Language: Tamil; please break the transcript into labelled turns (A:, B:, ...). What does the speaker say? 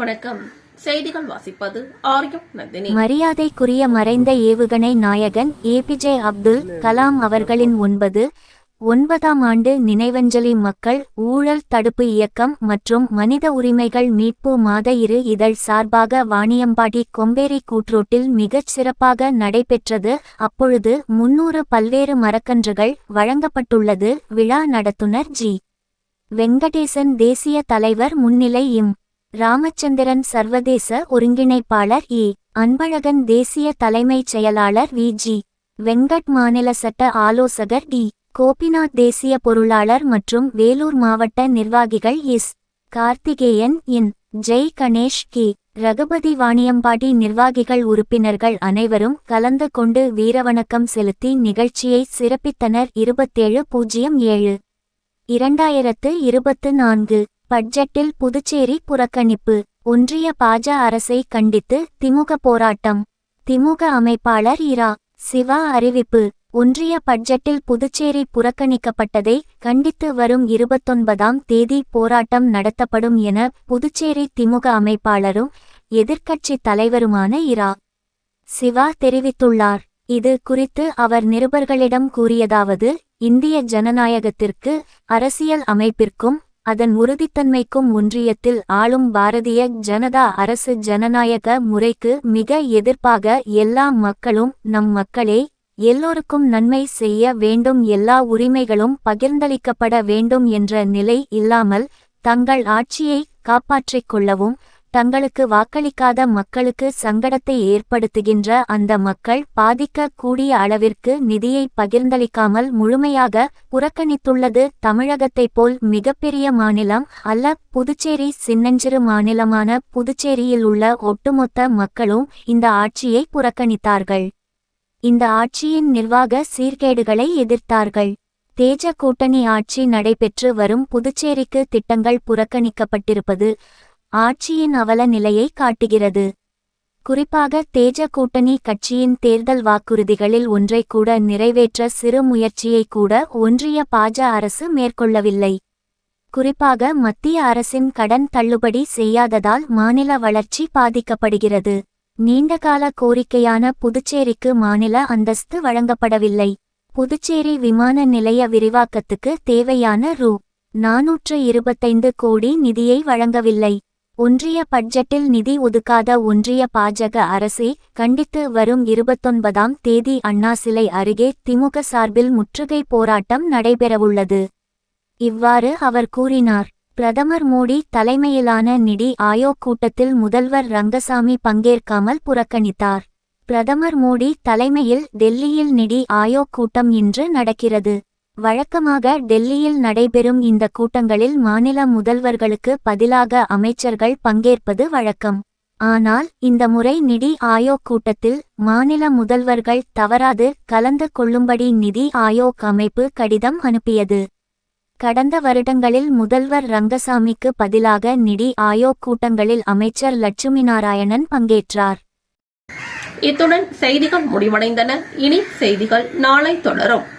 A: வணக்கம். செய்திகள் வாசிப்பது ஆரியம் நந்தினி.
B: மரியாதைக்குரிய மறைந்த ஏவுகணை நாயகன் ஏபிஜே அப்துல் கலாம் அவர்களின் ஒன்பது ஒன்பதாம் ஆண்டு நினைவஞ்சலி மக்கள் ஊழல் தடுப்பு இயக்கம் மற்றும் மனித உரிமைகள் மீட்பு மாத இரு இதழ் சார்பாக வாணியம்பாடி கொம்பேரி கூற்றோட்டில் மிகச் சிறப்பாக நடைபெற்றது. அப்பொழுது முன்னூறு பல்வேறு மரக்கன்றுகள் வழங்கப்பட்டுள்ளது. விழா நடத்துனர் ஜி. வெங்கடேசன் தேசிய தலைவர் முன்னிலை இம் ராமச்சந்திரன் சர்வதேச ஒருங்கிணைப்பாளர் ஏ அன்பழகன் தேசிய தலைமைச் செயலாளர் வி. ஜி. வெங்கட் மாநில சட்ட ஆலோசகர் டி கோபிநாத் தேசிய பொருளாளர் மற்றும் வேலூர் மாவட்ட நிர்வாகிகள் S. Karthikeyan N. Jai Ganesh K. Raghupathi Vaniyambadi நிர்வாகிகள் உறுப்பினர்கள் அனைவரும் கலந்து கொண்டு வீரவணக்கம் செலுத்தி நிகழ்ச்சியை சிறப்பித்தனர். இருபத்தேழு பூஜ்ஜியம் ஏழு. இரண்டாயிரத்து இருபத்து நான்கு. பட்ஜெட்டில் புதுச்சேரி புறக்கணிப்பு ஒன்றிய பாஜ அரசை கண்டித்து திமுக போராட்டம். திமுக அமைப்பாளர் இரா சிவா அறிவிப்பு ஒன்றிய பட்ஜெட்டில் புதுச்சேரி புறக்கணிக்கப்பட்டதை கண்டித்து வரும் இருபத்தொன்பதாம் தேதி போராட்டம் நடத்தப்படும் என புதுச்சேரி திமுக அமைப்பாளரும் எதிர்க்கட்சித் தலைவருமான இரா சிவா தெரிவித்துள்ளார். இது குறித்து அவர் நிருபர்களிடம் கூறியதாவது இந்திய ஜனநாயகத்திற்கு அரசியல் அமைப்பிற்கும் அதன் உறுதித்தன்மைக்கும் ஒன்றியத்தில் ஆளும் பாரதிய ஜனதா அரசு ஜனநாயக முறைக்கு மிக எதிர்ப்பாக எல்லா மக்களும் நம் மக்களே எல்லோருக்கும் நன்மை செய்ய வேண்டும் எல்லா உரிமைகளும் பகிர்ந்தளிக்கப்பட வேண்டும் என்ற நிலை இல்லாமல் தங்கள் ஆட்சியை காப்பாற்றிக் கொள்ளவும் தங்களுக்கு வாக்களிக்காத மக்களுக்கு சங்கடத்தை ஏற்படுத்துகின்ற அந்த மக்கள் பாதிக்க கூடிய அளவிற்கு நிதியை பகிர்ந்தளிக்காமல் முழுமையாக புறக்கணித்துள்ளது தமிழகத்தைப் போல் மிகப்பெரிய மாநிலம் அல்ல புதுச்சேரி சின்னஞ்சிறு மாநிலமான புதுச்சேரியில் உள்ள ஒட்டுமொத்த மக்களும் இந்த ஆட்சியை புறக்கணித்தார்கள். இந்த ஆட்சியின் நிர்வாக சீர்கேடுகளை எதிர்த்தார்கள். தேஜ கூட்டணி ஆட்சி நடைபெற்று வரும் புதுச்சேரிக்கு திட்டங்கள் புறக்கணிக்கப்பட்டிருப்பது ஆட்சியின் அவல நிலையை காட்டுகிறது. குறிப்பாக தேஜ கூட்டணி கட்சியின் தேர்தல் வாக்குறுதிகளில் ஒன்றை கூட நிறைவேற்ற சிறு முயற்சியை கூட ஒன்றிய பாஜ அரசு மேற்கொள்ளவில்லை. குறிப்பாக மத்திய அரசின் கடன் தள்ளுபடி செய்யாததால் மாநில வளர்ச்சி பாதிக்கப்படுகிறது. நீண்டகால கோரிக்கையான புதுச்சேரிக்கு மாநில அந்தஸ்து வழங்கப்படவில்லை. புதுச்சேரி விமான நிலைய விரிவாக்கத்துக்கு தேவையான ரூ. நாநூற்று இருபத்தைந்து கோடி நிதியை வழங்கவில்லை. ஒன்றிய பட்ஜெட்டில் நிதி ஒதுக்காத ஒன்றிய பாஜக அரசை கண்டித்து வரும் இருபத்தொன்பதாம் தேதி அண்ணா சிலை அருகே திமுக சார்பில் முற்றுகை போராட்டம் நடைபெறவுள்ளது. இவ்வாறு அவர் கூறினார். பிரதமர் மோடி தலைமையிலான நிதி ஆயோக் கூட்டத்தில் முதல்வர் ரங்கசாமி பங்கேற்காமல் புறக்கணித்தார். பிரதமர் மோடி தலைமையில் டெல்லியில் நிதி ஆயோக் கூட்டம் இன்று நடக்கிறது. வழக்கமாக டெல்லியில் நடைபெறும் இந்த கூட்டங்களில் மாநில முதல்வர்களுக்கு பதிலாக அமைச்சர்கள் பங்கேற்பது வழக்கம். ஆனால் இந்த முறை நிதி ஆயோக் கூட்டத்தில் மாநில முதல்வர்கள் தவறாது கலந்து கொள்ளும்படி நிதி ஆயோக் அமைப்பு கடிதம் அனுப்பியது. கடந்த வருடங்களில் முதல்வர் ரங்கசாமிக்கு பதிலாக நிதி ஆயோக் கூட்டங்களில் அமைச்சர் லட்சுமி நாராயணன் பங்கேற்றார்.
A: இத்துடன் செய்திகள் முடிவடைந்தன. இனி செய்திகள் நாளை தொடரும்.